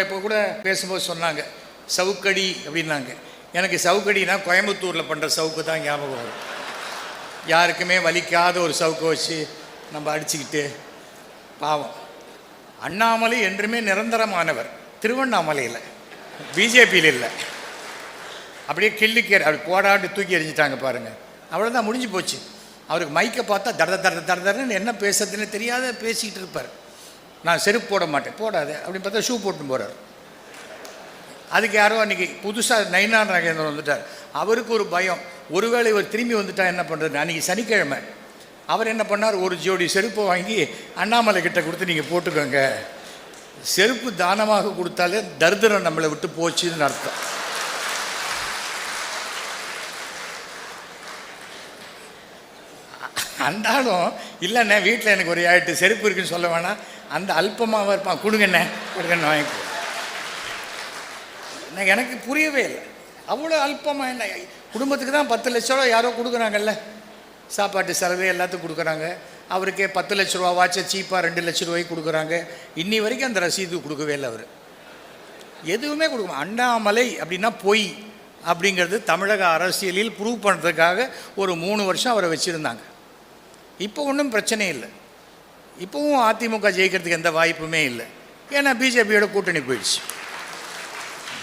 இப்போ கூட பேசும்போது சொன்னாங்க சவுக்கடி அப்படின்னாங்க. எனக்கு சவுக்கடினா கோயம்புத்தூரில் பண்ணுற சவுக்கு தான் ஞாபகம் வரும். யாருக்குமே வலிக்காத ஒரு சவுக்கை வச்சு நம்ம அடிச்சுக்கிட்டு பாவம். அண்ணாமலை என்றுமே நிரந்தரமானவர். திருவண்ணாமலையில். பிஜேபியில் இல்லை. அப்படியே கிள்ளிக்கேர் அப்படி போடாட்டு தூக்கி எறிஞ்சிட்டாங்க பாருங்கள் அவ்வளோதான் முடிஞ்சு போச்சு. அவருக்கு மைக்கை பார்த்தா தட தட தட தடன்னு என்ன பேசுறதுன்னு தெரியாத பேசிக்கிட்டு இருப்பார். நான் செருப்பு போட மாட்டேன். போடாது அப்படின்னு பார்த்தா ஷூ போட்டு போகிறார் அதுக்கு யாரோ அன்றைக்கி புதுசாக நைனா நாகேந்திரன் வந்துட்டார். அவருக்கு ஒரு பயம். ஒருவேளை இவர் திரும்பி வந்துட்டா என்ன பண்ணுறது அன்றைக்கி சனிக்கிழமை. அவர் என்ன பண்ணார்? ஒரு ஜோடி செருப்பை வாங்கி அண்ணாமலை கிட்ட கொடுத்து நீங்கள் போட்டுக்கோங்க. செருப்பு தானமாக கொடுத்தாலே தரித்திரம் நம்மளை விட்டு போச்சுன்னு அர்த்தம். அந்தாலும் இல்லைண்ணே வீட்டில் எனக்கு ஒரு ஆயிட்டு செருப்பு இருக்குன்னு சொல்ல வேணாம். அந்த அல்பமாக இருப்பான். கொடுங்கண்ணே கொடுங்கண்ணே வாங்கி நான் எனக்கு புரியவே இல்லை. அவ்வளோ அல்பமாக என்ன? குடும்பத்துக்கு தான் பத்து லட்ச ரூபா யாரோ கொடுக்குறாங்கல்ல. சாப்பாட்டு செலவு எல்லாத்துக்கும் கொடுக்குறாங்க. அவருக்கே பத்து லட்ச ரூபா வாட்சை சீப்பாக ரெண்டு லட்ச ரூபாய்க்கு கொடுக்குறாங்க. இன்னி வரைக்கும் அந்த ரசீது கொடுக்கவே இல்லை அவர். எதுவுமே கொடுக்க அண்ணாமலை அப்படின்னா பொய் அப்படிங்கிறது தமிழக அரசியலில் ப்ரூவ் பண்ணுறதுக்காக ஒரு மூணு வருஷம் அவரை வச்சுருந்தாங்க. இப்போ ஒன்றும் பிரச்சனை இல்லை. இப்போவும் அதிமுக ஜெயிக்கிறதுக்கு எந்த வாய்ப்புமே இல்லை. ஏன்னா பிஜேபியோட கூட்டணி போயிடுச்சு.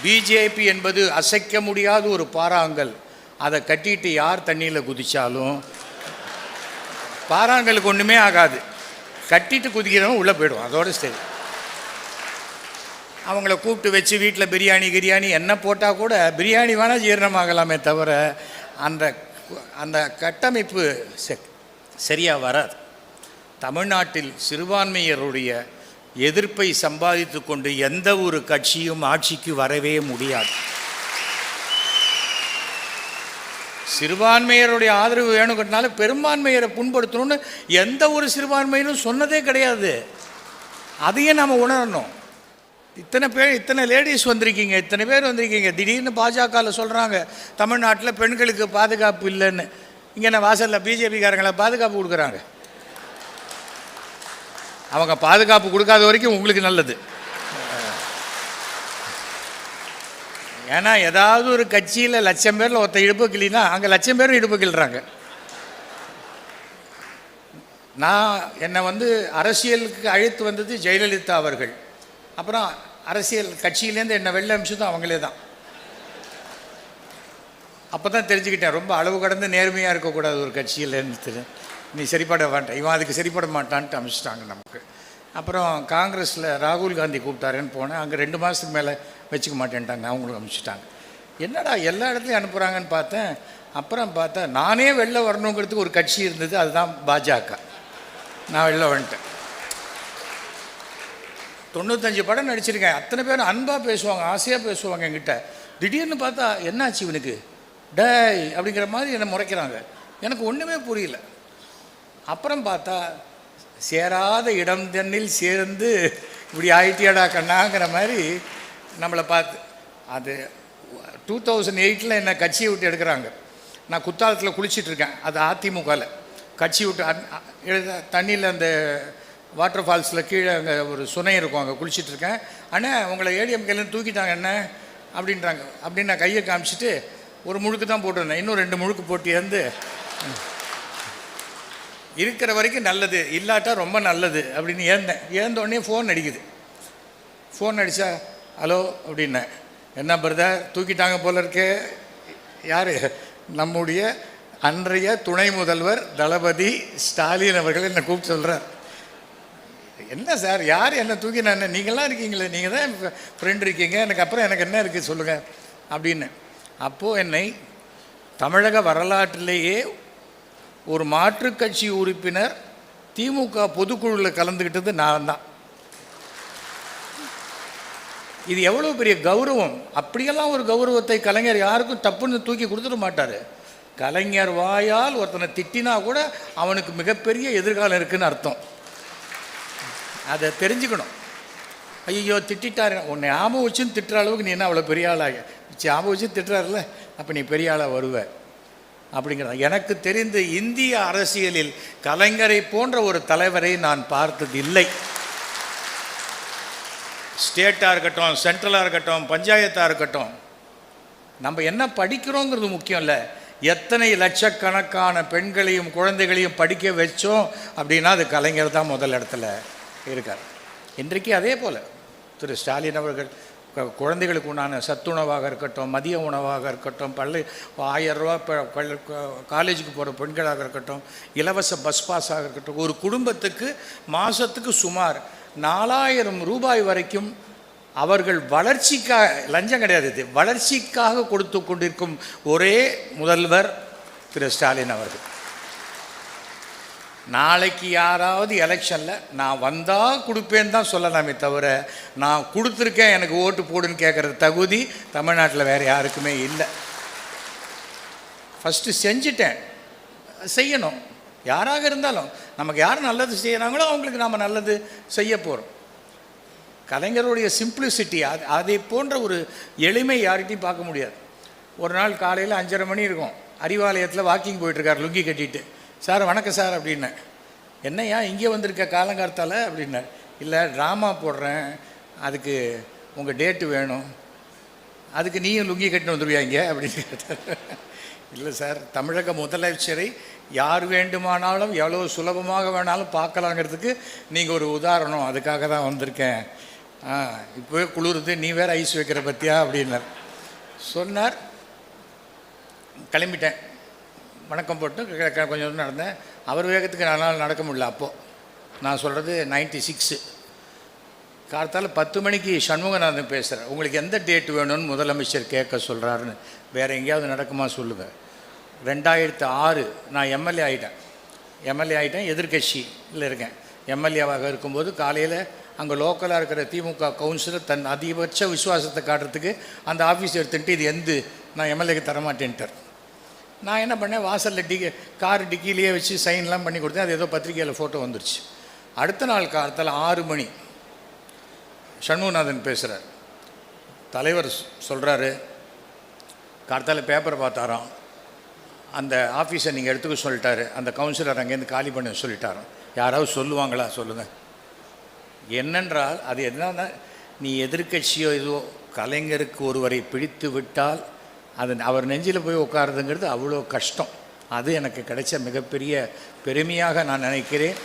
பிஜேபி என்பது அசைக்க முடியாத ஒரு பாறாங்கல். அதை கட்டிட்டு யார் தண்ணியில் குதித்தாலும் பாறாங்கலுக்கு ஒன்றுமே ஆகாது. கட்டிட்டு குதிக்கிறவன் உள்ளே போயிடும் அதோட சரி. அவங்கள கூப்பிட்டு வச்சு வீட்டில் பிரியாணி கிரியாணி என்ன போட்டால் கூட பிரியாணி வேணால் ஜீரணமாகலாமே தவிர அந்த அந்த கட்டமைப்பு சரியாக வராது. தமிழ்நாட்டில் சிறுபான்மையருடைய எதிர்ப்பை சம்பாதித்து கொண்டு எந்த ஒரு கட்சியும் ஆட்சிக்கு வரவே முடியாது. சிறுபான்மையருடைய ஆதரவு வேணுங்கிறதுனால பெரும்பான்மையரை புண்படுத்தணும்னு எந்த ஒரு சிறுபான்மையிலும் சொன்னதே கிடையாது. அதையே நாம் உணரணும். இத்தனை பேர் இத்தனை லேடிஸ் வந்திருக்கீங்க இத்தனை பேர் வந்திருக்கீங்க. திடீர்னு பாஜகவில் சொல்கிறாங்க தமிழ்நாட்டில் பெண்களுக்கு பாதுகாப்பு இல்லைன்னு. இங்கே நான் வாசலில் பிஜேபிக்காரங்களை பாதுகாப்பு கொடுக்குறாங்க. அவங்க பாதுகாப்பு கொடுக்காத வரைக்கும் உங்களுக்கு நல்லது. ஏன்னா ஏதாவது ஒரு கட்சியில் லட்சம் பேரில் ஒருத்த இடுப்பு கிளினா அங்கே லட்சம் பேரும் இடுப்பு கிள்றாங்க நான் என்னை வந்து அரசியலுக்கு அழைத்து வந்தது ஜெயலலிதா அவர்கள். அப்புறம் அரசியல் கட்சியிலேருந்து என்னை வெளில அமிச்சதும் அவங்களே தான். அப்போ தான் தெரிஞ்சுக்கிட்டேன் ரொம்ப அளவு கடந்து நேர்மையாக இருக்கக்கூடாது ஒரு கட்சியிலேருந்து. நீ சரிப்பட வேண்டாம் இவன் அதுக்கு சரிப்பட மாட்டான்ட்டு அமிச்சிட்டாங்க நமக்கு. அப்புறம் காங்கிரஸில் ராகுல் காந்தி கூப்பிட்டாருன்னு போனேன். அங்கே ரெண்டு மாதத்துக்கு மேலே வச்சுக்க மாட்டேன்ட்டாங்க. அவங்களும் அனுப்பிச்சிட்டாங்க என்னடா எல்லா இடத்துலையும் அனுப்புகிறாங்கன்னு பார்த்தேன். அப்புறம் பார்த்தா நானே வெளில வரணுங்கிறதுக்கு ஒரு கட்சி இருந்தது. அதுதான் பாஜக. நான் வெளில வந்துட்டேன். தொண்ணூத்தஞ்சு படம் நடிச்சிருக்கேன். அத்தனை பேரும் அன்பாக பேசுவாங்க ஆசையாக பேசுவாங்க என்கிட்ட. திடீர்னு பார்த்தா என்னாச்சு இவனுக்கு? டேய் அப்படிங்கிற மாதிரி என்னை முறைக்கிறாங்க. எனக்கு ஒன்றுமே புரியல. அப்புறம் பார்த்தா சேராத இடம் தன்னில் சேர்ந்து இப்படி ஆயிட்டியாடா கண்ணாங்கிற மாதிரி நம்மளை பார்த்து அது டூ தௌசண்ட் எயிட்டில் என்னை கட்சியை விட்டு எடுக்கிறாங்க. நான் குத்தாலத்தில் குளிச்சிட்ருக்கேன் அது அதிமுகவில் கட்சி விட்டு தண்ணியில் அந்த வாட்டர் ஃபால்ஸில் கீழே அங்கே ஒரு சுனை இருக்கும் அங்கே குளிச்சிட்ருக்கேன். ஆனால் அண்ணே உங்களை ஏடிஎம்கேலேருந்து தூக்கிட்டாங்க என்ன? அப்படின்றாங்க. அப்படின்னு நான் கையை காமிச்சிட்டு ஒரு முழுக்கு தான் போட்டிருந்தேன். இன்னும் ரெண்டு முழுக்கு போட்டு இருந்து இருக்கிற வரைக்கும் நல்லது இல்லாட்டா ரொம்ப நல்லது அப்படின்னு ஏந்தேன். ஏந்தோடனே ஃபோன் அடிக்குது. ஃபோன் அடித்தா ஹலோ அப்படின்னேன். என்ன பிரதர் தூக்கிட்டாங்க போல இருக்கே. யார்? நம்முடைய அன்றைய துணை முதல்வர் தளபதி ஸ்டாலின் அவர்கள் என்னை கூப்பிட்டு சொல்கிறார் என்ன சார் யார் என்ன நான் நீங்களாம் இருக்கீங்களே நீங்கள் தான் ஃப்ரெண்ட் இருக்கீங்க. எனக்கு அப்புறம் எனக்கு என்ன இருக்குது சொல்லுங்கள் அப்படின்னு அப்போது என்னை தமிழக வரலாற்றிலேயே ஒரு மாற்றுக் கட்சி உறுப்பினர் திமுக பொதுக்குழுவில் கலந்துக்கிட்டது நான் தான் இது எவ்வளோ பெரிய கௌரவம்? அப்படியெல்லாம் ஒரு கௌரவத்தை கலைஞர் யாருக்கும் தப்புன்னு தூக்கி கொடுத்துட மாட்டார். கலைஞர் வாயால் ஒருத்தனை திட்டினா கூட அவனுக்கு மிகப்பெரிய எதிர்காலம் இருக்குதுன்னு அர்த்தம். அதை தெரிஞ்சுக்கணும். ஐயோ திட்டாரு உன்னை ஞாபகம் வச்சுன்னு திட்டுற அளவுக்கு நீ என்ன அவ்வளோ பெரிய ஆளாக? ஞாபகம் வச்சு திட்டுறாருல அப்போ நீ பெரிய ஆளாக வருவ. அப்படிங்கிறத. எனக்கு தெரிந்த இந்திய அரசியலில் கலைஞரை போன்ற ஒரு தலைவரை நான் பார்த்ததில்லை. ஸ்டேட்டாக இருக்கட்டும் சென்ட்ரலாக இருக்கட்டும் பஞ்சாயத்தாக இருக்கட்டும் நம்ம என்ன படிக்கிறோங்கிறது முக்கியம் இல்லை. எத்தனை லட்சக்கணக்கான பெண்களையும் குழந்தைகளையும் படிக்க வச்சோம் அப்படின்னா அது கலைஞர் தான் முதல் இடத்துல இருக்கார். இன்றைக்கு அதே போல் திரு ஸ்டாலின் அவர்கள் குழந்தைகளுக்கு உண்டான சத்துணவாக இருக்கட்டும் மதிய உணவாக இருக்கட்டும் பள்ளி ஆயிரம் காலேஜுக்கு போகிற பெண்களாக இருக்கட்டும் இலவச பஸ் பாஸாக இருக்கட்டும் ஒரு குடும்பத்துக்கு மாதத்துக்கு சுமார் நாலாயிரம் ரூபாய் வரைக்கும் அவர்கள் வளர்ச்சிக்காக லஞ்சம் கிடையாது இது. வளர்ச்சிக்காக கொடுத்து கொண்டிருக்கும் ஒரே முதல்வர் திரு ஸ்டாலின் அவர்கள். நாளைக்கு யாராவது எலெக்ஷனில் நான் வந்தால் கொடுப்பேன்னு தான் சொல்லலாமே தவிர நான் கொடுத்துருக்கேன் எனக்கு ஓட்டு போடுன்னு கேட்குற தகுதி தமிழ்நாட்டில் வேறு யாருக்குமே இல்லை. ஃபஸ்ட்டு செஞ்சிட்டேன். செய்யணும். யாராக இருந்தாலும் நமக்கு யார் நல்லது செய்கிறாங்களோ அவங்களுக்கு நாம் நல்லது செய்ய போகிறோம் கலைஞருடைய சிம்பிளிசிட்டி அது அதை போன்ற ஒரு எளிமை யார்கிட்டையும் பார்க்க முடியாது. ஒரு நாள் காலையில் அஞ்சரை மணி இருக்கும். அறிவாலயத்தில் வாக்கிங் போயிட்டுருக்கார் லுங்கி கட்டிட்டு. சார் வணக்கம் சார் அப்படின்னேன் என்னையா இங்கே வந்திருக்க காலங்காலத்தால் அப்படின்னார். இல்லை ட்ராமா போடுறேன். அதுக்கு உங்கள் டேட்டு வேணும். அதுக்கு நீயும் லுங்கி கட்டின்னு வந்துடுவியா இங்கே? அப்படின்னு கேட்டார். இல்லை சார் தமிழக முதலமைச்சரை யார் வேண்டுமானாலும் எவ்வளோ சுலபமாக வேணாலும் பார்க்கலாங்கிறதுக்கு நீங்கள் ஒரு உதாரணம். அதுக்காக தான் வந்திருக்கேன். ஆ இப்போவே குளிருது நீ வேறு ஐஸ் வைக்கிற பற்றியா அப்படின்னார். சொன்னார். கிளம்பிட்டேன். வணக்கம் போட்டு கொஞ்சம் தூரம் நடந்தேன். அவர் வேகத்துக்கு நாலு நடக்க முடியல அப்போது நான் சொல்கிறது நைன்டி சிக்ஸு கார்த்தால பத்து மணிக்கு சண்முகநாதன் பேசுகிறேன் உங்களுக்கு எந்த டேட் வேணும்னு முதலமைச்சர் கேட்க சொல்கிறாருன்னு வேறு எங்கேயாவது நடக்குமா சொல்லுவேன் ரெண்டாயிரத்து ஆறு நான் எம்எல்ஏ ஆகிட்டேன் எம்எல்ஏ ஆகிட்டேன் எதிர்க்கட்சியில் இருக்கேன். எம்எல்ஏவாக இருக்கும்போது காலையில் அங்கே லோக்கலாக இருக்கிற திமுக கவுன்சிலர் தன் அதிகபட்ச விசுவாசத்தை காட்டுறதுக்கு அந்த ஆஃபீஸ் எடுத்துட்டு இது எந்த? நான் எம்எல்ஏக்கு தரமாட்டேன்ட்டார். நான் என்ன பண்ணேன் வாசலில் டிக்கி கார் டிக்கிலேயே வச்சு சைன்லாம் பண்ணி கொடுத்தேன். அது ஏதோ பத்திரிக்கையில் ஃபோட்டோ வந்துருச்சு. அடுத்த நாள் காலத்தில் ஆறு மணி சண்முகநாதன் பேசுகிறார் தலைவர் சொல்கிறாரு கார்த்தால பேப்பரை பார்த்தாராம். அந்த ஆஃபீஸை நீங்கள் எடுத்துக்க சொல்லிட்டாரு. அந்த கவுன்சிலர் அங்கேருந்து காலி பண்ண சொல்லிட்டாரோ யாராவது சொல்லுவாங்களா சொல்லுங்கள் என்னென்றால் அது என்னன்னா நீ எதிர்க்கட்சியோ இதுவோ கலைஞருக்கு ஒருவரை பிடித்து விட்டால் அது அவர் நெஞ்சில் போய் உட்காருதுங்கிறது அவ்வளோ கஷ்டம். அது எனக்கு கிடைச்ச மிகப்பெரிய பெருமையாக நான் நினைக்கிறேன்.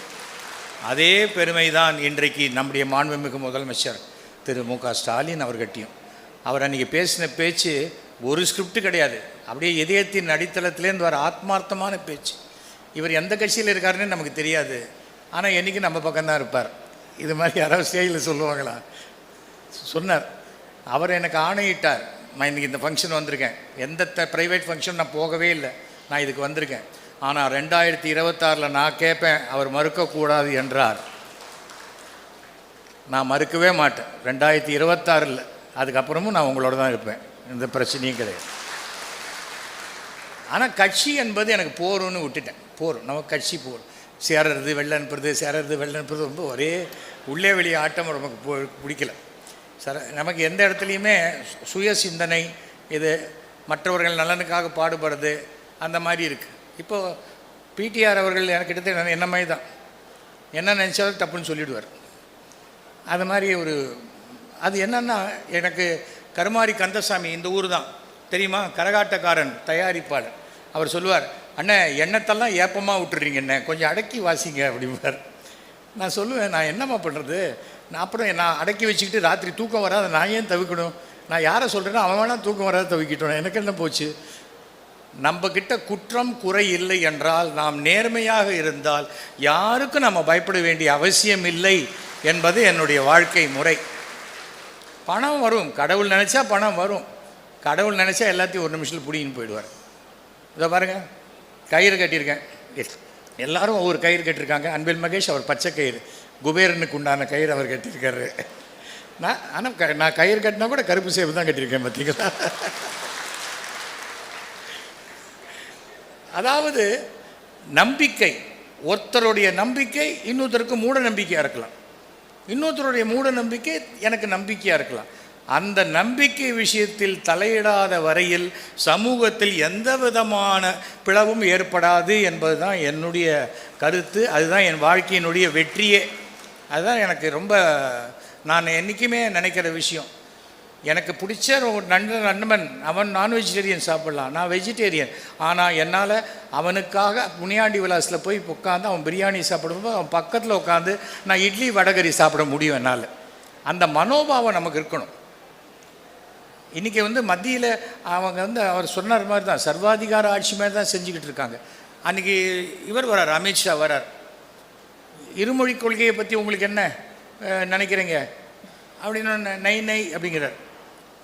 அதே பெருமை தான் இன்றைக்கு நம்முடைய மாண்புமிகு முதலமைச்சர் திரு மு க ஸ்டாலின் அவர்கிட்டையும். அவர் அன்றைக்கி பேசின பேச்சு ஒரு ஸ்கிரிப்ட் கிடையாது. அப்படியே இதயத்தின் அடித்தளத்துலேருந்து வர ஆத்மார்த்தமான பேச்சு. இவர் எந்த கட்சியில் இருக்காருன்னு நமக்கு தெரியாது. ஆனால் என்றைக்கு நம்ம பக்கம்தான் இருப்பார். இது மாதிரி யாராவது ஸ்டேஜில் சொல்லுவாங்களா? சொன்னார். அவர் எனக்கு ஆணையிட்டார். நான் இன்றைக்கி இந்த ஃபங்க்ஷன் வந்திருக்கேன். எந்த ப்ரைவேட் ஃபங்க்ஷன் நான் போகவே இல்லை. நான் இதுக்கு வந்திருக்கேன். ஆனால் ரெண்டாயிரத்தி இருபத்தாறில் நான் கேட்பேன் அவர் மறுக்கக்கூடாது என்றார். நான் மறுக்கவே மாட்டேன். ரெண்டாயிரத்தி இருபத்தாறில். அதுக்கப்புறமும் நான் உங்களோட தான் இருப்பேன். எந்த பிரச்சனையும் கிடையாது. ஆனால் கட்சி என்பது எனக்கு போரும்னு விட்டுட்டேன். போரும் நம்ம கட்சி போகிறோம் சேரறது வெள்ளை அனுப்புறது சேரறது வெள்ளை அனுப்புறது ரொம்ப ஒரே உள்ளே வெளியே ஆட்டம் நமக்கு போ பிடிக்கல. சர நமக்கு எந்த இடத்துலையுமே சுய சிந்தனை இது மற்றவர்கள் நலனுக்காக பாடுபடுறது அந்த மாதிரி இருக்குது இப்போது பிடிஆர் அவர்கள் எனக்கு கிட்டத்தட்ட என்ன மாதிரி தான். என்ன நினச்சாலும் தப்புன்னு சொல்லிடுவார். அது மாதிரி ஒரு அது என்னன்னா எனக்கு கருமாரி கந்தசாமி இந்த ஊர் தான். தெரியுமா? கரகாட்டக்காரன் தயாரிப்பாளர். அவர் சொல்லுவார் அண்ணே எண்ணத்தெல்லாம் ஏப்பமாக விட்டுறீங்க என்ன? கொஞ்சம் அடக்கி வாசிங்க அப்படிம்பார். நான் சொல்லுவேன் நான் என்னம்மா பண்ணுறது நான் அப்புறம் நான் அடக்கி வச்சுக்கிட்டு ராத்திரி தூக்கம் வராத நான் ஏன் தவிக்கணும்? நான் யாரை சொல்கிறேன்னா அவன் வேணால் தூக்கம் வராத தவிக்கிட்டோம். எனக்கு என்ன போச்சு? நம்ம குற்றம் குறை இல்லை என்றால் நாம் நேர்மையாக இருந்தால் யாருக்கும் நம்ம பயப்பட வேண்டிய அவசியம் இல்லை என்பது என்னுடைய வாழ்க்கை முறை. பணம் வரும். கடவுள் நினச்சா பணம் வரும். கடவுள் நினச்சா எல்லாத்தையும் ஒரு நிமிஷத்தில் பிடிங்கின்னு போயிடுவார். இதை பாருங்கள் கயிறு கட்டியிருக்கேன். எஸ் எல்லாரும் ஒவ்வொரு கயிறு கட்டியிருக்காங்க. அன்பில் மகேஷ் அவர் பச்சை கயிறு. குபேரனுக்கு உண்டான கயிறு அவர் கட்டியிருக்காரு. நான் ஆனால் க நான் கயிறு கட்டினா கூட கருப்பு சேவு தான் கட்டியிருக்கேன் பார்த்தீங்களா அதாவது நம்பிக்கை. ஒருத்தருடைய நம்பிக்கை இன்னொருத்தருக்கு மூட நம்பிக்கையாக இருக்கலாம். இன்னொருத்தருடைய மூட நம்பிக்கை எனக்கு நம்பிக்கையாக இருக்கலாம். அந்த நம்பிக்கை விஷயத்தில் தலையிடாத வரையில் சமூகத்தில் எந்த விதமான பிளவும் ஏற்படாது என்பது தான் என்னுடைய கருத்து. அதுதான் என் வாழ்க்கையினுடைய வெற்றியே. அதுதான் எனக்கு ரொம்ப நான் என்றைக்குமே நினைக்கிற விஷயம். எனக்கு பிடிச்ச ஒரு நண்பன் நண்பன் அவன் நான் வெஜிடேரியன் சாப்பிட்லாம். நான் வெஜிடேரியன் ஆனால் என்னால் அவனுக்காக முனியாண்டி விலாஸில் போய் உட்காந்து அவன் பிரியாணி சாப்பிடும்போது அவன் பக்கத்தில் உட்காந்து நான் இட்லி வடகரி சாப்பிட முடியும் என்னால். அந்த மனோபாவம் நமக்கு இருக்கணும். இன்றைக்கி வந்து மத்தியில் அவங்க வந்து அவர் சொன்னார் மாதிரி தான் சர்வாதிகார ஆட்சி மாதிரி தான் செஞ்சுக்கிட்டு இருக்காங்க. அன்றைக்கி இவர் வரார் அமித்ஷா வரார் இருமொழி கொள்கையை பற்றி உங்களுக்கு என்ன நினைக்கிறீங்க? அப்படின்னு நை நை அப்படிங்கிறார்.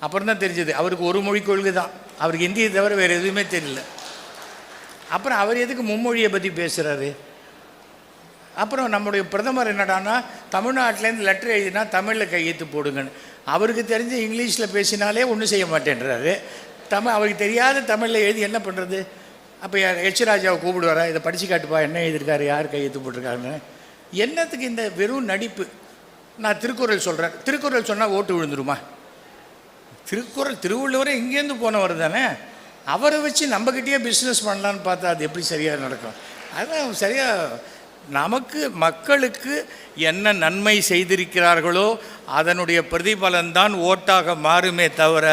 அப்புறம் தான் தெரிஞ்சது அவருக்கு ஒரு மொழி கொள்கை தான். அவருக்கு இந்தியை தவிர வேறு எதுவுமே தெரியல. அப்புறம் அவர் எதுக்கு மும்மொழியை பற்றி பேசுகிறாரு அப்புறம் நம்முடைய பிரதமர் என்னடான்னா தமிழ்நாட்டிலேருந்து லெட்டர் எழுதினா தமிழில் கையெழுத்து போடுங்கன்னு. அவருக்கு தெரிஞ்ச இங்கிலீஷில் பேசினாலே ஒன்றும் செய்ய மாட்டேன்றாரு. தமிழ் அவருக்கு தெரியாத தமிழில் எழுதி என்ன பண்ணுறது அப்போ எச் ராஜாவை கூப்பிடுவாரா? இதை படித்து காட்டுப்பா என்ன எழுதியிருக்காரு? யார் கையெழுத்து போட்டிருக்காருன்னு? என்னத்துக்கு இந்த வெறும் நடிப்பு? நான் திருக்குறள் சொல்கிறேன் திருக்குறள் சொன்னால் ஓட்டு விழுந்துருமா? திருக்குறள் திருவள்ளுவரே இங்கேருந்து போனவர் தானே? அவரை வச்சு நம்மக்கிட்டேயே பிஸ்னஸ் பண்ணலான்னு பார்த்தா அது எப்படி சரியாக நடக்கும்? அதான் சரியாக நமக்கு மக்களுக்கு என்ன நன்மை செய்திருக்கிறார்களோ அதனுடைய பிரதிபலன் தான் ஓட்டாக மாறுமே தவிர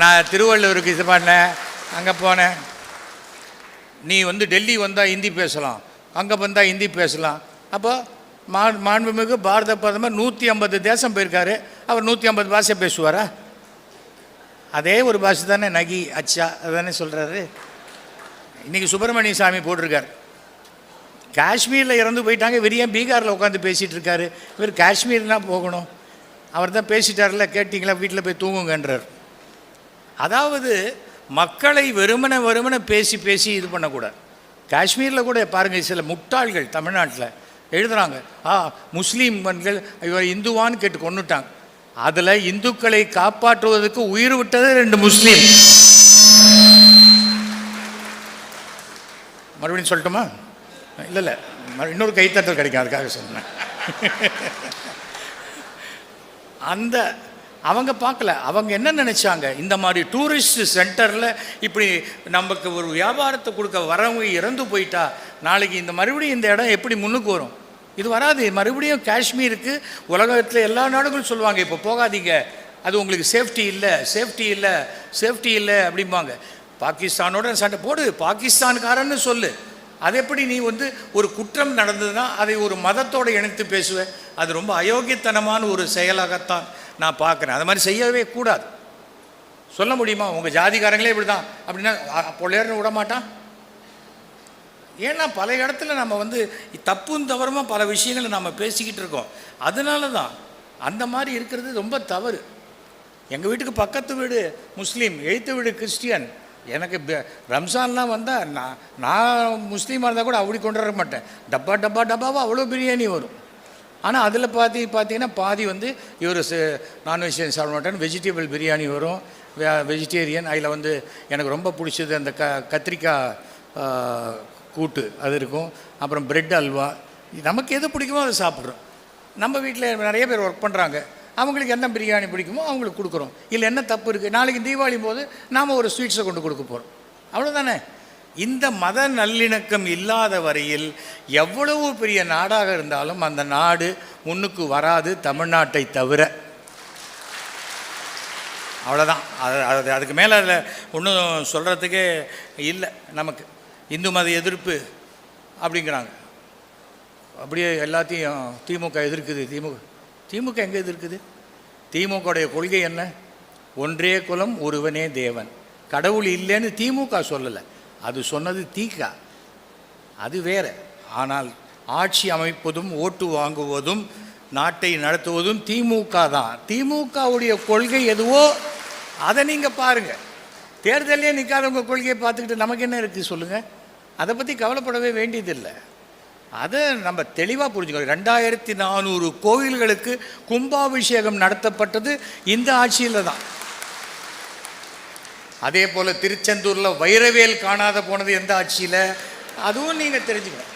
நான் திருவள்ளுவருக்கு இது பண்ணேன் அங்கே போனேன். நீ வந்து டெல்லி வந்தால் ஹிந்தி பேசலாம் அங்கே வந்தால் ஹிந்தி பேசலாம். அப்போ மா மாண்புமிகு பாரத பிரதமர் நூற்றி ஐம்பது தேசம் போயிருக்காரு. அவர் நூற்றி ஐம்பது பாஷை பேசுவாரா? அதே ஒரு பாஷை தானே நகி அச்சா அதானே சொல்கிறாரு இன்றைக்கி சுப்பிரமணிய சாமி போட்டிருக்கார். காஷ்மீரில் இறந்து போயிட்டாங்க இவர் ஏன் பீகாரில் உட்காந்து பேசிகிட்டு இருக்காரு. இவர் காஷ்மீர்னா போகணும். அவர் தான் பேசிட்டார்ல கேட்டிங்களா வீட்டில் போய் தூங்குங்கன்றார். அதாவது மக்களை வெறுமனை வெறுமனை பேசி பேசி இது பண்ணக்கூடாது. காஷ்மீரில் கூட பாருங்கள் சில முட்டாள்கள் தமிழ்நாட்டில் எழுதுகிறாங்க ஆ முஸ்லீம்கள் இவர் இந்துவான்னு கேட்டு கொண்டுட்டாங்க அதில் இந்துக்களை காப்பாற்றுவதற்கு உயிர் விட்டது ரெண்டு முஸ்லீம். மறுபடியும் சொல்லட்டுமா? இல்லை இல்லை. இன்னொரு கைத்தட்டல் கிடைக்கும் அதுக்காக சொன்னேன் அந்த அவங்க பார்க்கல. அவங்க என்ன நினச்சாங்க? இந்த மாதிரி டூரிஸ்ட் சென்டரில் இப்படி நமக்கு ஒரு வியாபாரத்தை கொடுக்க வரவங்க இறந்து போயிட்டா நாளைக்கு இந்த மறுபடியும் இந்த இடம் எப்படி முன்னுக்கு வரும்? இது வராது. மறுபடியும் காஷ்மீருக்கு உலகத்தில் எல்லா நாடுகளும் சொல்லுவாங்க இப்போ போகாதீங்க. அது உங்களுக்கு சேஃப்டி இல்லை சேஃப்டி இல்லை சேஃப்டி இல்லை அப்படிம்பாங்க. பாகிஸ்தானோட சண்டை போடு பாகிஸ்தான்காரன்னு சொல்லு. அது எப்படி நீ வந்து ஒரு குற்றம் நடந்ததுன்னா அதை ஒரு மதத்தோடு இணைத்து பேசுவ? அது ரொம்ப அயோக்கியத்தனமான ஒரு செயலாகத்தான் நான் பார்க்குறேன். அது மாதிரி செய்யவே கூடாது. சொல்ல முடியுமா? உங்கள் ஜாதிகாரங்களே இப்படி தான் அப்படின்னா பிள்ளையர்னு விட மாட்டான்? ஏன்னா பல இடத்துல நம்ம வந்து தப்பும் தவறுமா பல விஷயங்களை நம்ம பேசிக்கிட்டு இருக்கோம். அதனால தான் அந்த மாதிரி இருக்கிறது ரொம்ப தவறு. எங்கள் வீட்டுக்கு பக்கத்து வீடு முஸ்லீம் எழுத்து வீடு கிறிஸ்டியன். எனக்கு ரம்ஜான்லாம் வந்தால் நான் நான் முஸ்லீமாக இருந்தால் கூட அப்படி கொண்டு வர மாட்டேன். டப்பா டப்பா டப்பாவாக அவ்வளோ பிரியாணி வரும். ஆனால் அதில் பார்த்தி பார்த்தீங்கன்னா பாதி வந்து இவர் நான்வெஜிடேரியன் சாப்பிட மாட்டேன் வெஜிடபிள் பிரியாணி வரும். வெஜிடேரியன் அதில் வந்து எனக்கு ரொம்ப பிடிச்சது அந்த க கத்திரிக்காய் கூட்டு அது இருக்கும். அப்புறம் பிரெட் அல்வா. நமக்கு எது பிடிக்குமோ அதை சாப்பிட்றோம். நம்ம வீட்டில் நிறைய பேர் ஒர்க் பண்ணுறாங்க அவங்களுக்கு என்ன பிரியாணி பிடிக்குமோ அவங்களுக்கு கொடுக்குறோம். இல்லை என்ன தப்பு இருக்குது நாளைக்கு தீபாவளி போது நாம் ஒரு ஸ்வீட்ஸை கொண்டு கொடுக்க போகிறோம் அவ்வளோதானே இந்த மத நல்லிணக்கம் இல்லாத வரையில் எவ்வளவு பெரிய நாடாக இருந்தாலும் அந்த நாடு முன்னுக்கு வராது தமிழ்நாட்டை தவிர. அவ்வளோதான் அது அது அதுக்கு மேலே அதில் ஒன்றும் சொல்கிறதுக்கே இல்லை நமக்கு. இந்து மத எதிர்ப்பு அப்படிங்கிறாங்க. அப்படியே எல்லாத்தையும் திமுக எதிர்க்குது திமுக. திமுக எங்கே எதிர்க்குது? திமுகவுடைய கொள்கை என்ன? ஒன்றே குலம் ஒருவனே தேவன். கடவுள் இல்லைன்னு திமுக சொல்லலை. அது சொன்னது தீக அது வேற. ஆனால் ஆட்சி அமைப்பதும் ஓட்டு வாங்குவதும் நாட்டை நடத்துவதும் திமுக தான். திமுகவுடைய கொள்கை எதுவோ அதை நீங்கள் பாருங்கள் தேர்தலே நிற்காதவங்க கொள்கையை பார்த்துக்கிட்டு நமக்கு என்ன இருக்குது சொல்லுங்கள் அதை பற்றி கவலைப்படவே வேண்டியதில்லை. அதை நம்ம தெளிவாக புரிஞ்சுக்கணும். ரெண்டாயிரத்தி நானூறு கோவில்களுக்கு கும்பாபிஷேகம் நடத்தப்பட்டது இந்த ஆட்சியில் தான். அதே போல் திருச்செந்தூரில் வைரவேல் காணாத போனது எந்த ஆட்சியில்? அதுவும் நீங்கள் தெரிஞ்சுக்கணும்.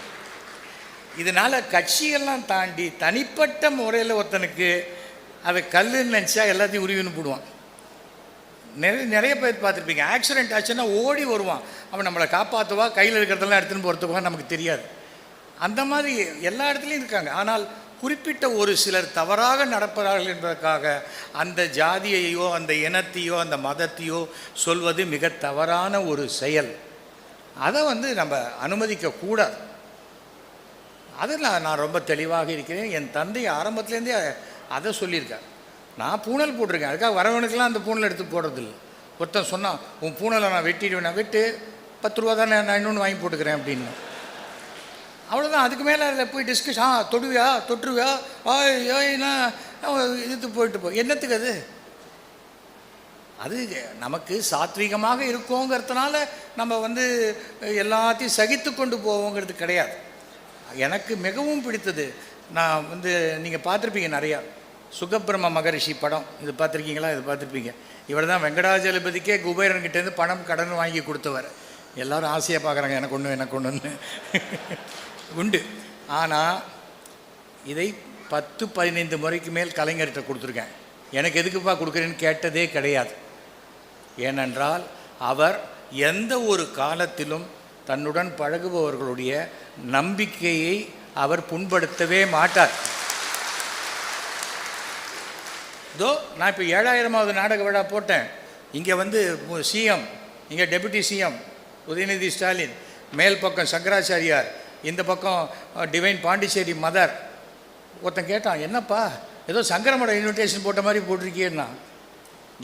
இதனால் கட்சியெல்லாம் தாண்டி தனிப்பட்ட முறையில் ஒருத்தனுக்கு அதை கல்லுன்னு நினச்சா எல்லாத்தையும் உருவின்னு போடுவான். நிறைய நிறைய பேர் பார்த்துருப்பீங்க. ஆக்சிடென்ட் ஆச்சுன்னா ஓடி வருவான். அவன் நம்மளை காப்பாற்றுவா கையில் இருக்கிறதெல்லாம் எடுத்துன்னு போகிறதுக்குவா நமக்கு தெரியாது. அந்த மாதிரி எல்லா இடத்துலையும் இருக்காங்க. ஆனால் குறிப்பிட்ட ஒரு சிலர் தவறாக நடப்பார்கள் என்பதற்காக அந்த ஜாதியையோ அந்த இனத்தையோ அந்த மதத்தையோ சொல்வது மிக தவறான ஒரு செயல். அதை வந்து நம்ம அனுமதிக்கக்கூடாது அதில் நான் ரொம்ப தெளிவாக இருக்கிறேன். என் தந்தை ஆரம்பத்துலேருந்தே அதை சொல்லியிருக்கார். நான் பூணல் போட்டிருக்கேன். அதுக்காக வரவனுக்கெல்லாம் அந்த பூனல் எடுத்து போடுறதில்ல. ஒருத்தன் சொன்னான் உன் பூணலை நான் வெட்டிடுவேன். நான் வெட்டு பத்து ரூபா தானே நான் இன்னொன்று வாங்கி போட்டுக்கிறேன் அப்படின்னு. அவ்வளோதான் அதுக்கு மேலே அதில் போய் டிஸ்கஸ் ஆ தொடுவியா? தொட்டுருவியா ஆய் ஏய்னா இது போயிட்டு போ. என்னத்துக்கு அது? அது நமக்கு சாத்வீகமாக இருக்கோங்கிறதுனால நம்ம வந்து எல்லாத்தையும் சகித்து கொண்டு போவோங்கிறது கிடையாது. எனக்கு மிகவும் பிடித்தது. நான் வந்து நீங்கள் பார்த்துருப்பீங்க நிறையா. சுகபிரம மகரிஷி படம். இது பார்த்துருக்கீங்களா? இது பார்த்துருப்பீங்க. இவர் தான் வெங்கடாஜலபதிக்கே குபேரன்கிட்டேருந்து பணம் கடன் வாங்கி கொடுத்தவர். எல்லாரும் ஆசையாக பார்க்குறாங்க எனக்கு ஒன்று எனக்கு ஒன்றுன்னு உண்டு. ஆனால் இதை பத்து பதினைந்து முறைக்கு மேல் கலைஞர்கிட்ட கொடுத்துருக்கேன். எனக்கு எதுக்குப்பா கொடுக்குறேன்னு கேட்டதே கிடையாது. ஏனென்றால் அவர் எந்த ஒரு காலத்திலும் தன்னுடன் பழகுபவர்களுடைய நம்பிக்கையை அவர் புண்படுத்தவே மாட்டார். இதோ நான் இப்போ ஏழாயிரமாவது நாடக விழா போட்டேன். இங்கே வந்து சிஎம் இங்கே டெபுட்டி சிஎம் உதயநிதி ஸ்டாலின் மேல் பக்கம் சங்கராச்சாரியார் இந்த பக்கம் டிவைன் பாண்டிச்சேரி மதர் ஒருத்தன் கேட்டான் என்னப்பா? ஏதோ சங்கரமோட இன்விடேஷன் போட்ட மாதிரி போட்டிருக்கியேன்னா?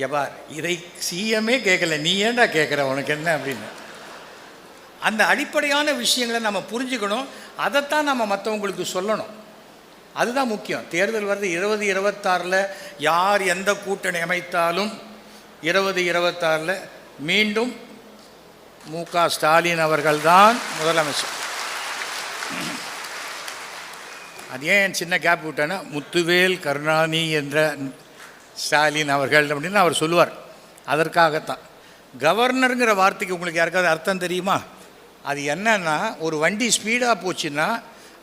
ஜபார் இதை சிஎம்மே கேட்கல நீ ஏன்டா கேட்குற உனக்கு என்ன அப்படின்னு. அந்த அடிப்படையான விஷயங்களை நம்ம புரிஞ்சுக்கணும் அதைத்தான் நம்ம மற்றவங்களுக்கு சொல்லணும். அதுதான் முக்கியம். தேர்தல் வருது இருபது இருபத்தாறில் யார் எந்த கூட்டணி அமைத்தாலும் இருபது இருபத்தாறில் மீண்டும் மு க ஸ்டாலின் அவர்கள்தான் முதலமைச்சர். அது ஏன் சின்ன கேப் விட்டேன்னா முத்துவேல் கருணாநிதி என்ற ஸ்டாலின் அவர்கள் அப்படின்னு அவர் சொல்லுவார். அதற்காகத்தான். கவர்னருங்கிற வார்த்தைக்கு உங்களுக்கு யாருக்காவது அர்த்தம் தெரியுமா? அது என்னன்னா ஒரு வண்டி ஸ்பீடாக போச்சுன்னா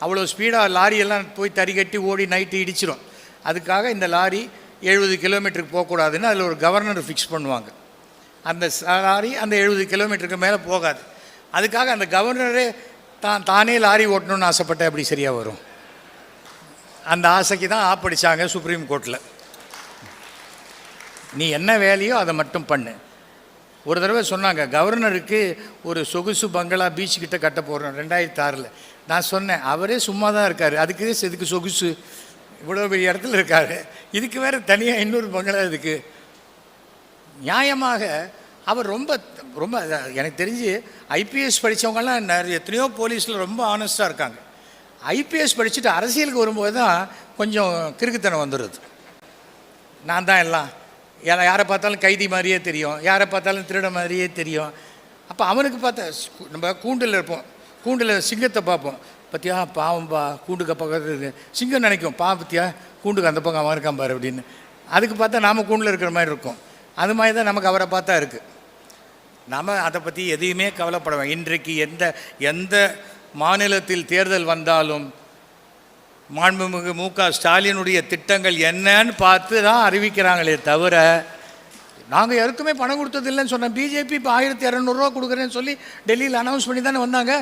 அவ்வளோ ஸ்பீடாக லாரியெல்லாம் போய் தறி கட்டி ஓடி நைட்டு இடிச்சிடும் அதுக்காக இந்த லாரி எழுபது கிலோமீட்டருக்கு போகக்கூடாதுன்னு அதில் ஒரு கவர்னர் ஃபிக்ஸ் பண்ணுவாங்க. அந்த லாரி அந்த எழுபது கிலோமீட்டருக்கு மேலே போகாது. அதுக்காக அந்த கவர்னரே தான் தானே லாரி ஓட்டணும்னு ஆசைப்பட்டேன் அப்படி சரியாக வரும்? அந்த ஆசைக்கு தான் ஆப்படிச்சாங்க சுப்ரீம் கோர்ட்டில் நீ என்ன வேலையோ அதை மட்டும் பண்ணு. ஒரு தடவை சொன்னாங்க கவர்னருக்கு ஒரு சொகுசு பங்களா பீச் கிட்ட கட்ட போகிறோம் ரெண்டாயிரத்தி ஆறில் நான் சொன்னேன் அவரே சும்மா தான் இருக்கார். அதுக்கு இதுக்கு சொகுசு? இவ்வளோ பெரிய இடத்துல இருக்கார். இதுக்கு வேறு தனியாக இன்னொரு பங்களா இதுக்கு நியாயமாக அவர் ரொம்ப ரொம்ப எனக்கு தெரிஞ்சு ஐபிஎஸ் படித்தவங்கலாம் நிறைய எத்தனையோ போலீஸில் ரொம்ப ஆனஸ்ட்டாக இருக்காங்க. ஐபிஎஸ் படிச்சுட்டு அரசியலுக்கு வரும்போது தான் கொஞ்சம் கிறுக்குத்தனம் வந்துடுது நான் தான் எல்லாம். யாரை யாரை பார்த்தாலும் கைதி மாதிரியே தெரியும். யாரை பார்த்தாலும் திருட மாதிரியே தெரியும். அப்போ அவனுக்கு பார்த்தா நம்ம கூண்டில் இருப்போம். கூண்டில் சிங்கத்தை பார்ப்போம். பத்தியா பாவம்பா கூண்டுக்கு பக்கத்தில் இருக்கு. சிங்கம் நினைக்கும் பா பத்தியா கூண்டுக்கு அந்த பக்கம் அவன் இருக்கான் பாரு அப்படின்னு. அதுக்கு பார்த்தா நாம் கூண்டில் இருக்கிற மாதிரி இருக்கும். அது மாதிரி தான் நமக்கு அவரை பார்த்தா இருக்குது நாம் அதை பற்றி எதையுமே கவலைப்பட இன்றைக்கு எந்த எந்த மாநிலத்தில் தேர்தல் வந்தாலும் மாண்புமிகு மு க ஸ்டாலினுடைய திட்டங்கள் என்னன்னு பார்த்து தான் அறிவிக்கிறாங்களே தவிர நாங்கள் யாருக்குமே பணம் கொடுத்ததில்லைன்னு சொன்னேன் பிஜேபி இப்போ ஆயிரத்தி இரநூறுவா கொடுக்குறேன்னு சொல்லி டெல்லியில் அனௌன்ஸ் பண்ணி தானே வந்தாங்க?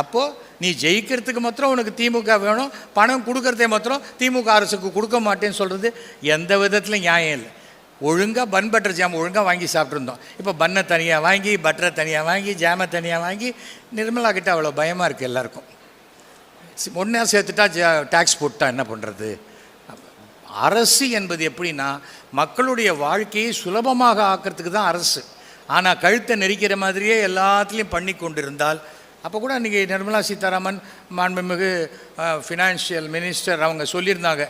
அப்போது நீ ஜெயிக்கிறதுக்கு மாத்திரம் உனக்கு திமுக வேணும் பணம் கொடுக்கறதே மாத்திரம் திமுக அரசுக்கு கொடுக்க மாட்டேன்னு சொல்கிறது எந்த விதத்தில் நியாயம் இல்லை. ஒழுங்காக பன் பட்டர் ஜாம் ஒழுங்காக வாங்கி சாப்பிட்ருந்தோம் இப்போ பன்னை தனியாக வாங்கி பட்டரை தனியாக வாங்கி ஜாமை தனியாக வாங்கி நிர்மலா கிட்ட அவ்வளோ பயமாக இருக்குது எல்லாருக்கும். ஒன்றா சேர்த்துட்டா ஜா டேக்ஸ் போட்டா என்ன பண்ணுறது அரசு என்பது எப்படின்னா மக்களுடைய வாழ்க்கையை சுலபமாக ஆக்கிறதுக்கு தான் அரசு. ஆனால் கழுத்தை நெரிக்கிற மாதிரியே எல்லாத்துலேயும் பண்ணி கொண்டிருந்தால் அப்போ கூட இன்றைக்கி நிர்மலா சீதாராமன் மாண்புமிகு ஃபினான்ஷியல் மினிஸ்டர் அவங்க சொல்லியிருந்தாங்க.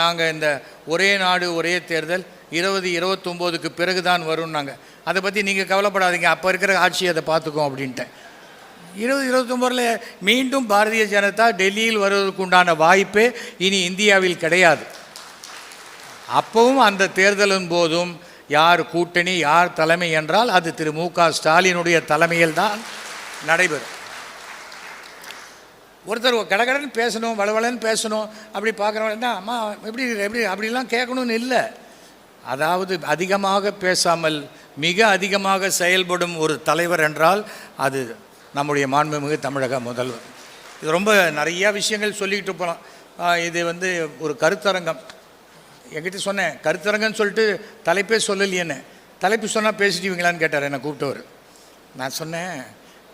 நாங்கள் இந்த ஒரே நாடு ஒரே தேர்தல் இருபது இருபத்தொம்போதுக்கு பிறகு தான் வரும்னாங்க. அதை பற்றி நீங்கள் கவலைப்படாதீங்க. அப்போ இருக்கிற ஆட்சி அதை பார்த்துக்கோம் அப்படின்ட்டேன். இருபது இருபத்தொம்போதில் மீண்டும் பாரதிய ஜனதா டெல்லியில் வருவதற்கு உண்டான வாய்ப்பே இனி இந்தியாவில் கிடையாது. அப்பவும் அந்த தேர்தலின் போதும் யார் கூட்டணி யார் தலைமை என்றால் அது திரு மு க ஸ்டாலினுடைய தலைமையில் தான் நடைபெறும். ஒருத்தர் கடகடன்னு பேசணும் வளவளன்னு பேசணும் அப்படி பார்க்குறவங்க என்ன அம்மா எப்படி எப்படி அப்படிலாம் கேட்கணும்னு இல்லை. அதாவது அதிகமாக பேசாமல் மிக அதிகமாக செயல்படும் ஒரு தலைவர் என்றால் அது நம்முடைய மாண்புமிகு தமிழக முதல்வர். இது ரொம்ப நிறையா விஷயங்கள் சொல்லிக்கிட்டு போகலாம் இது வந்து ஒரு கருத்தரங்கம். என்கிட்ட சொன்னேன் கருத்தரங்கன்னு சொல்லிட்டு தலைப்பே சொல்லலையேன்னு. தலைப்பு சொன்னால் பேசிட்டீங்களான்னு கேட்டார் என்னை கூப்பிட்டவர். நான் சொன்னேன்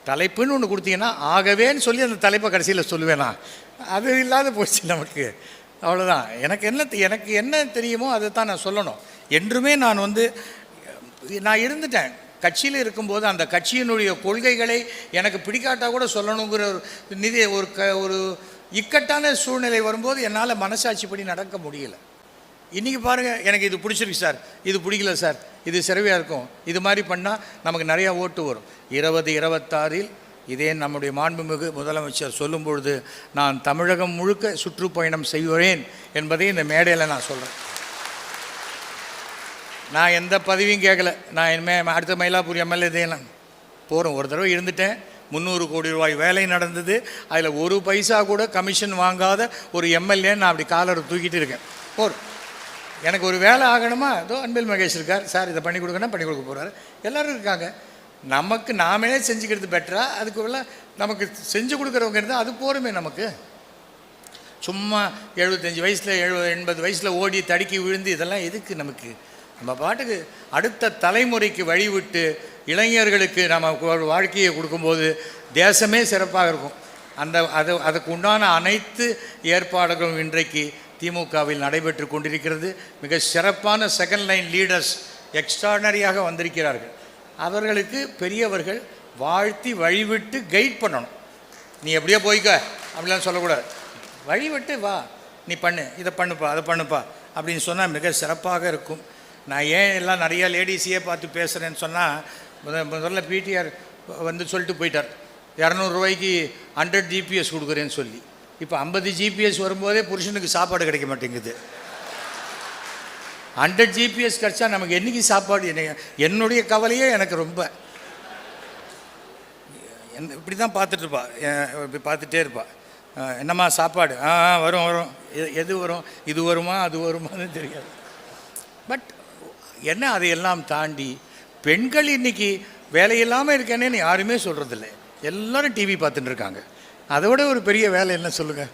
தலைப்புன்னு ஒன்று கொடுத்தீங்கன்னா ஆகவேன்னு சொல்லி அந்த தலைப்பை கடைசியில் சொல்லுவேனா அது இல்லாத போச்சு நமக்கு. அவ்வளோதான் எனக்கு என்ன தெ- எனக்கு என்ன தெரியுமோ அதை தான் நான் சொல்லணும். என்றுமே நான் வந்து நான் இருந்துட்டேன். கட்சியில் இருக்கும்போது அந்த கட்சியினுடைய கொள்கைகளை எனக்கு பிடிக்காட்டால் கூட சொல்லணுங்கிற ஒரு நிதி ஒரு க ஒரு இக்கட்டான சூழ்நிலை வரும்போது என்னால் மனசாட்சிப்படி நடக்க முடியல. இன்றைக்கி பாருங்கள் எனக்கு இது பிடிச்சிருக்கு சார். இது பிடிக்கல சார். இது சிறவையாக இருக்கும். இது மாதிரி பண்ணால் நமக்கு நிறையா ஓட்டு வரும். இருபது இருபத்தாறில் இதே நம்முடைய மாண்புமிகு முதலமைச்சர் சொல்லும் பொழுது நான் தமிழகம் முழுக்க சுற்றுப்பயணம் செய்வேன் என்பதை இந்த மேடையில் நான் சொல்கிறேன் நான் எந்த பதவியும் கேட்கல. நான் இனிமேல் அடுத்த மயிலாப்பூர் எம்எல்ஏ தேலாம் போகிறோம் ஒரு தடவை இருந்துட்டேன். முந்நூறு கோடி ரூபாய் வேலை நடந்தது. அதில் ஒரு பைசா கூட கமிஷன் வாங்காத ஒரு எம்எல்ஏ நான் அப்படி காலரை தூக்கிட்டு இருக்கேன். போர் எனக்கு ஒரு வேலை ஆகணுமா? ஏதோ அன்பில் மகேஷ் இருக்கார். சார் இதை பண்ணி கொடுக்கணும் பண்ணி கொடுக்க போகிறாரு எல்லோரும் இருக்காங்க. நமக்கு நாமே செஞ்சுக்கிறது பெட்டரா அதுக்கு உள்ள நமக்கு செஞ்சு கொடுக்குறவங்க இருந்தால் அது போருமே நமக்கு. சும்மா எழுபத்தஞ்சி வயசில் எழுபது எண்பது வயசில் ஓடி தடுக்கி விழுந்து இதெல்லாம் எதுக்கு நமக்கு? நம்ம பாட்டுக்கு அடுத்த தலைமுறைக்கு வழிவிட்டு இளைஞர்களுக்கு நம்ம வாழ்க்கையை கொடுக்கும்போது தேசமே சிறப்பாக இருக்கும். அந்த அது அதுக்கு உண்டான அனைத்து ஏற்பாடுகளும் இன்றைக்கு திமுகவில் நடைபெற்று கொண்டிருக்கிறது. மிக சிறப்பான செகண்ட் லைன் லீடர்ஸ் எக்ஸ்ட்ராடனரியாக வந்திருக்கிறார்கள். அவர்களுக்கு பெரியவர்கள் வாழ்த்தி வழிவிட்டு கைட் பண்ணணும். நீ எப்படியோ போய்க்க அப்படிலாம் சொல்லக்கூடாது. வழிவிட்டு வா. நீ பண்ணு இதை பண்ணுப்பா அதை பண்ணுப்பா அப்படின்னு சொன்னால் மிக சிறப்பாக இருக்கும். நான் ஏன் எல்லாம் நிறையா லேடிஸையே பார்த்து பேசுகிறேன்னு சொன்னால் முதல்ல பிடிஆர் வந்து சொல்லிட்டு போயிட்டார். இரநூறுவாய்க்கு ஹண்ட்ரட் ஜிபிஎஸ் கொடுக்குறேன்னு சொல்லி. இப்போ ஐம்பது ஜிபிஎஸ் வரும்போதே புருஷனுக்கு சாப்பாடு கிடைக்க மாட்டேங்குது. ஹண்ட்ரட் ஜிபிஎஸ் கிடச்சா நமக்கு என்றைக்கு சாப்பாடு? என்ன என்னுடைய கவலையே எனக்கு ரொம்ப. என் இப்படி தான் பார்த்துட்டு இருப்பா. இப்படி பார்த்துட்டே இருப்பா. என்னம்மா சாப்பாடு? ஆ ஆ, வரும் வரும். எ- எது வரும்? இது வருமா? அது வருமான்னு தெரியாது. பட் என்ன அதையெல்லாம் தாண்டி பெண்கள் இன்னைக்கு வேலையில்லாமல் இருக்கேனேன்னு யாருமே சொல்கிறதில்ல எல்லாரும் டிவி பார்த்துட்டு இருக்காங்க. அதை விட ஒரு பெரிய வேலை என்ன சொல்லுங்கள்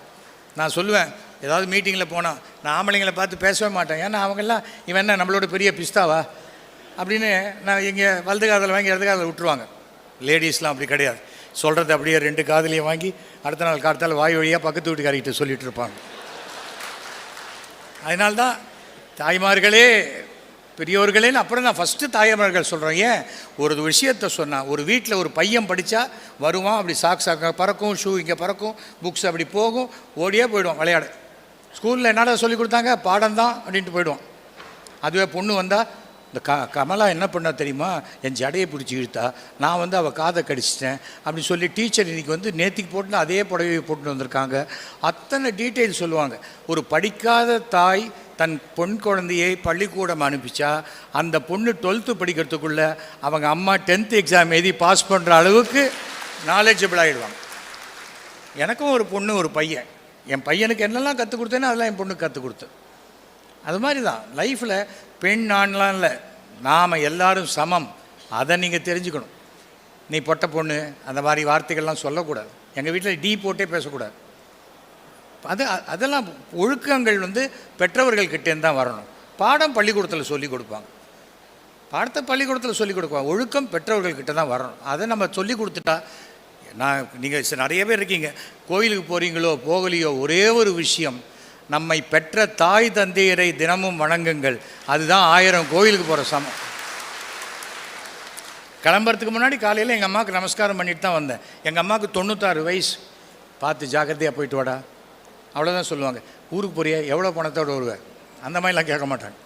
நான் சொல்லுவேன். ஏதாவது மீட்டிங்கில் போனால் நான் ஆம்பளைங்களை பார்த்து பேசவே மாட்டேன். ஏன்னா அவங்கெல்லாம் இவன் என்ன நம்மளோட பெரிய பிஸ்தாவா? அப்படின்னு நான் இங்கே வலது காதில் வாங்கி இடது காதில் விட்டுருவாங்க. லேடிஸ்லாம் அப்படி கிடையாது. சொல்கிறது அப்படியே ரெண்டு காதலையும் வாங்கி அடுத்த நாள் காலத்தால் வாய் வழியாக பக்கத்து வீட்டுக்காரிக்கிட்ட சொல்லிகிட்டு இருப்பாங்க. அதனால்தான் தாய்மார்களே பெரியோர்களேன்னு அப்புறம் நான் ஃபஸ்ட்டு தாயமர்கள் சொல்கிறேன் ஏன்? ஒரு விஷயத்தை சொன்னால் ஒரு வீட்டில் ஒரு பையன் படித்தா வருவான் அப்படி சாக்ஸ் அங்கே பறக்கும் ஷூ இங்கே பறக்கும் புக்ஸ் அப்படி போகும் ஓடியே போயிடுவான் விளையாட. ஸ்கூலில் என்னடா சொல்லி கொடுத்தாங்க? பாடம் தான் அப்படின்ட்டு போயிடுவான். அதுவே பொண்ணு வந்தால் இந்த க கமலா என்ன பண்ணா தெரியுமா? என் ஜடையை பிடிச்சி இழுத்தா நான் வந்து அவள் காதை கடிச்சிட்டேன் அப்படின்னு சொல்லி டீச்சர் இன்றைக்கி வந்து நேத்திக்கு போட்டுன்னு அதே புடவையை போட்டுன்னு வந்திருக்காங்க. அத்தனை டீட்டெயில் சொல்லுவாங்க. ஒரு படிக்காத தாய் தன் பொன் குழந்தையை பள்ளிக்கூடம் அனுப்பிச்சா அந்த பொண்ணு டுவெல்த்து படிக்கிறதுக்குள்ளே அவங்க அம்மா டென்த்து எக்ஸாம் எழுதி பாஸ் பண்ணுற அளவுக்கு நாலேஜபிள் ஆகிடுவாங்க எனக்கும் ஒரு பொண்ணு ஒரு பையன். என் பையனுக்கு என்னெல்லாம் கற்றுக் கொடுத்தேனோ அதெல்லாம் என் பொண்ணுக்கு கற்றுக் கொடுத்தேன். அது மாதிரி தான். லைஃப்பில் பெண் ஆண்லாம் இல்லை. நாம் எல்லாரும் சமம். அதை நீங்கள் தெரிஞ்சுக்கணும். நீ பொட்ட பொண்ணு அந்த மாதிரி வார்த்தைகள்லாம் சொல்லக்கூடாது. எங்கள் வீட்டில் டீ போட்டே பேசக்கூடாது. அது அதெல்லாம் ஒழுக்கங்கள் வந்து பெற்றவர்கள் கிட்டேருந்து தான் வரணும். பாடம் பள்ளிக்கூடத்தில் சொல்லிக் கொடுப்பாங்க. பாடத்தை பள்ளிக்கூடத்தில் சொல்லிக் கொடுப்பாங்க. ஒழுக்கம் பெற்றவர்கள்கிட்ட தான் வரணும். அதை நம்ம சொல்லி கொடுத்துட்டா நான் நீங்கள் நிறைய பேர் இருக்கீங்க. கோயிலுக்கு போகிறீங்களோ போகலையோ ஒரே ஒரு விஷயம். நம்மை பெற்ற தாய் தந்தையரை தினமும் வணங்குங்கள். அதுதான் ஆயிரம் கோயிலுக்கு போகிற சமம். கிளம்புறதுக்கு முன்னாடி காலையில் எங்கள் அம்மாவுக்கு நமஸ்காரம் பண்ணிட்டு தான் வந்தேன். எங்கள் அம்மாவுக்கு தொண்ணூத்தாறு வயசு. பார்த்து ஜாக்கிரதையாக போயிட்டு வாடா. அவ்வளோதான் சொல்லுவாங்க. ஊருக்கு போறியா? எவ்வளோ பணத்தோடு வருவேன் அந்த மாதிரிலாம் கேட்க மாட்டாங்க.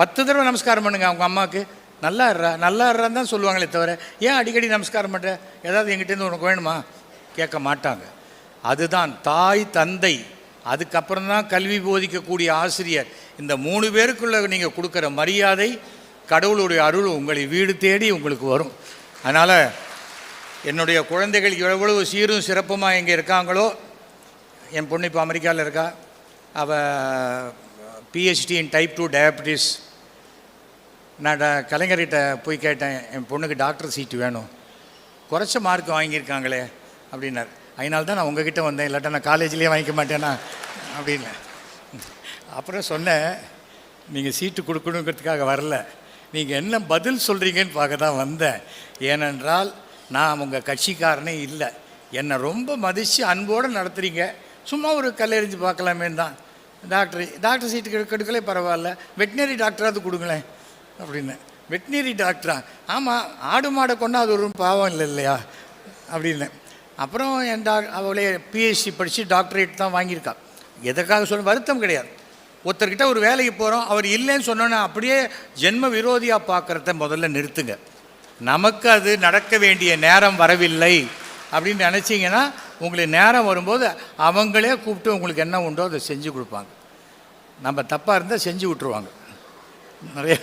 பத்து தடவை நமஸ்காரம் பண்ணுங்க அவங்க அம்மாவுக்கு. நல்லா இருறா நல்லா இருறான்னு தான் சொல்லுவாங்களே தவிர ஏன் அடிக்கடி நமஸ்காரம் பண்ணுற ஏதாவது எங்கிட்டேருந்து உனக்கு வேணுமா? கேட்க மாட்டாங்க. அதுதான் தாய் தந்தை. அதுக்கப்புறம் தான் கல்வி போதிக்கக்கூடிய ஆசிரியர். இந்த மூணு பேருக்குள்ளே நீங்கள் கொடுக்குற மரியாதை கடவுளுடைய அருள் உங்களை வீடு தேடி உங்களுக்கு வரும். அதனால் என்னுடைய குழந்தைகள் எவ்வளவு சீரும் சிறப்புமாக இங்கே இருக்காங்களோ என் பொண்ணு இப்போ அமெரிக்காவில் இருக்கா. அவள் PhD in type two diabetes நான் ட- கலைஞர்கிட்ட போய் கேட்டேன் என் பொண்ணுக்கு டாக்டர் சீட்டு வேணும். குறைச்ச மார்க் வாங்கியிருக்காங்களே அப்படின்னார். அதனால தான் நான் உங்ககிட்ட வந்தேன். இல்லாட்டா நான் காலேஜ்லேயே வாங்கிக்க மாட்டேனா அப்படின்னு. அப்புறம் சொன்னேன் நீங்கள் சீட்டு கொடுக்கணுங்கிறதுக்காக வரல. நீங்கள் என்ன பதில் சொல்கிறீங்கன்னு பார்க்க தான் வந்தேன். ஏனென்றால் நான் உங்கள் கட்சிக்காரனே இல்லை. என்னை ரொம்ப மதித்து அன்போடு நடத்துகிறீங்க சும்மா ஒரு கல்லெறிஞ்சு பார்க்கலாமே தான். டாக்டர் டாக்டர் சீட்டு கெடுக்கலே பரவாயில்ல. வெட்டினரி டாக்டராவது கொடுங்களேன் அப்படின்னு. வெட்டினரி டாக்டரா? ஆமாம் ஆடு மாடை கொண்டா அது ஒரு பாவம் இல்லை இல்லையா? அப்படின்னு. அப்புறம் என் டா அவளே பிஎஸ்சி படித்து டாக்டரேட் தான் வாங்கியிருக்கா. எதற்காக சொல்ல வருத்தம் கிடையாது. ஒருத்தர்கிட்ட ஒரு வேலைக்கு போகிறோம் அவர் இல்லைன்னு சொன்னோன்னா அப்படியே ஜென்ம விரோதியாக பார்க்குறத முதல்ல நிறுத்துங்க. நமக்கு அது நடக்க வேண்டிய நேரம் வரவில்லை அப்படின்னு நினச்சிங்கன்னா உங்களுக்கு நேரம் வரும்போது அவங்களே கூப்பிட்டு உங்களுக்கு என்ன உண்டோ அதை செஞ்சு கொடுப்பாங்க. நம்ம தப்பாக இருந்தால் செஞ்சு விட்ருவாங்க நிறைய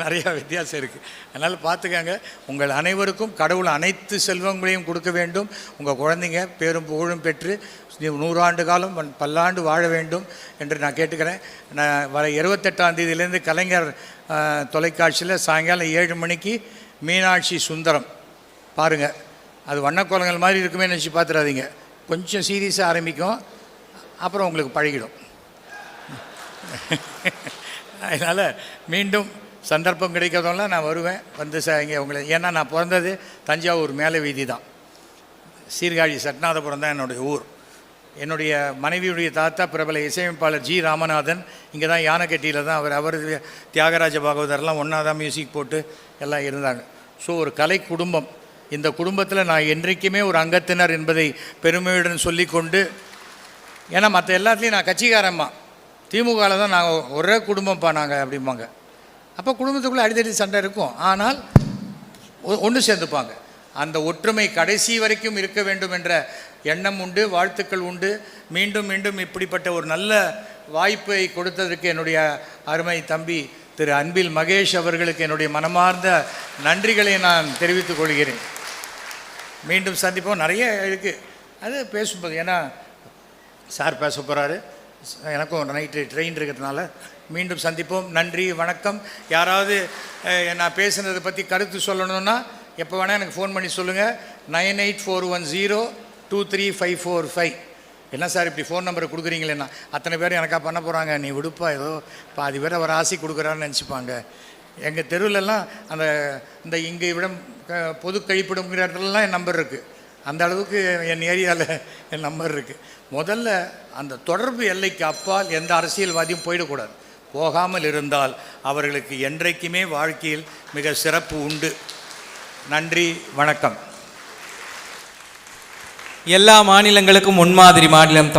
நிறையா வித்தியாசம் இருக்குது அதனால் பார்த்துக்கங்க. உங்கள் அனைவருக்கும் கடவுள் அனைத்து செல்வங்களையும் கொடுக்க வேண்டும். உங்கள் குழந்தைங்க பேரும் புகழும் பெற்று நூறாண்டு காலம் பல்லாண்டு வாழ வேண்டும் என்று நான் கேட்டுக்கிறேன். நான் வர இருபத்தெட்டாம் தேதியிலேருந்து கலைஞர் தொலைக்காட்சியில் சாயங்காலம் ஏழு மணிக்கு மீனாட்சி சுந்தரம். பாருங்கள் அது வண்ணக்கோலங்கள் மாதிரி இருக்குமே நினச்சி பார்த்துடாதீங்க கொஞ்சம் சீரியஸாக ஆரம்பிக்கும். அப்புறம் உங்களுக்கு பழகிடும். அதனால் மீண்டும் சந்தர்ப்பம் கிடைக்கிறதெல்லாம் நான் வருவேன். வந்து ச இங்கே உங்களை ஏன்னா நான் பிறந்தது தஞ்சாவூர் மேலே வீதி தான். சீர்காழி சட்நாதபுரம் தான் என்னுடைய ஊர். என்னுடைய மனைவியுடைய தாத்தா பிரபல இசையமைப்பாளர் ஜி ராமநாதன் இங்கே தான் யானைக்கட்டியில் தான் அவர் அவர் தியாகராஜ பாகவதர்லாம் ஒன்றா தான் மியூசிக் போட்டு எல்லாம் இருந்தாங்க. ஸோ ஒரு கலை குடும்பம் இந்த குடும்பத்தில் நான் என்றைக்குமே ஒரு அங்கத்தினர் என்பதை பெருமையுடன் சொல்லிக்கொண்டு ஏன்னா மற்ற எல்லாத்துலேயும் நான் கட்சிக்காரம்மா திமுகவில் தான் நாங்கள் ஒரே குடும்பம்ப்பா நாங்கள் அப்படிம்பாங்க. அப்போ குடும்பத்துக்குள்ளே அடித்தடி சண்டை இருக்கும். ஆனால் ஒன்று சேர்ந்துப்பாங்க. அந்த ஒற்றுமை கடைசி வரைக்கும் இருக்க வேண்டும் என்ற எண்ணம் உண்டு வாழ்த்துக்கள் உண்டு. மீண்டும் மீண்டும் இப்படிப்பட்ட ஒரு நல்ல வாய்ப்பை கொடுத்ததற்கு என்னுடைய அருமை தம்பி திரு அன்பில் மகேஷ் அவர்களுக்கு என்னுடைய மனமார்ந்த நன்றிகளை நான் தெரிவித்துக் கொள்கிறேன். மீண்டும் சந்திப்போம். நிறைய இருக்குது அது பேசும்போது ஏன்னா சார் பேச போகிறாரு எனக்கும் நைட்டு ட்ரெயின் இருக்கிறதுனால மீண்டும் சந்திப்போம். நன்றி வணக்கம். யாராவது நான் பேசுனதை பற்றி கருத்து சொல்லணும்னா எப்போ வேணால் எனக்கு ஃபோன் பண்ணி சொல்லுங்கள் nine eight four one zero two three five four five. என்ன சார் இப்படி ஃபோன் நம்பரை கொடுக்குறீங்களேண்ணா அத்தனை பேர் எனக்கா பண்ண போகிறாங்க நீ விடுப்பா ஏதோ பாதி பேர் அவர் ஆசை கொடுக்குறான்னு நினச்சிப்பாங்க. எங்கள் தெருவிலலாம் அந்த இந்த இங்கே இவ்விடம் க- பொது கழிப்பிடம்ங்கிற இடத்துலலாம் என் நம்பர் இருக்குது அந்த அளவுக்கு என் ஏரியாவில் என் நம்பர் இருக்குது முதல்ல அந்த தொடர்பு எல்லைக்கு அப்பால் எந்த அரசியல்வாதியும் போயிடக்கூடாது. போகாமல் இருந்தால் அவர்களுக்கு என்றைக்குமே வாழ்க்கையில் மிக சிறப்பு உண்டு. நன்றி வணக்கம். எல்லா மாநிலங்களுக்கும் முன்மாதிரி மாநிலம் தமிழ்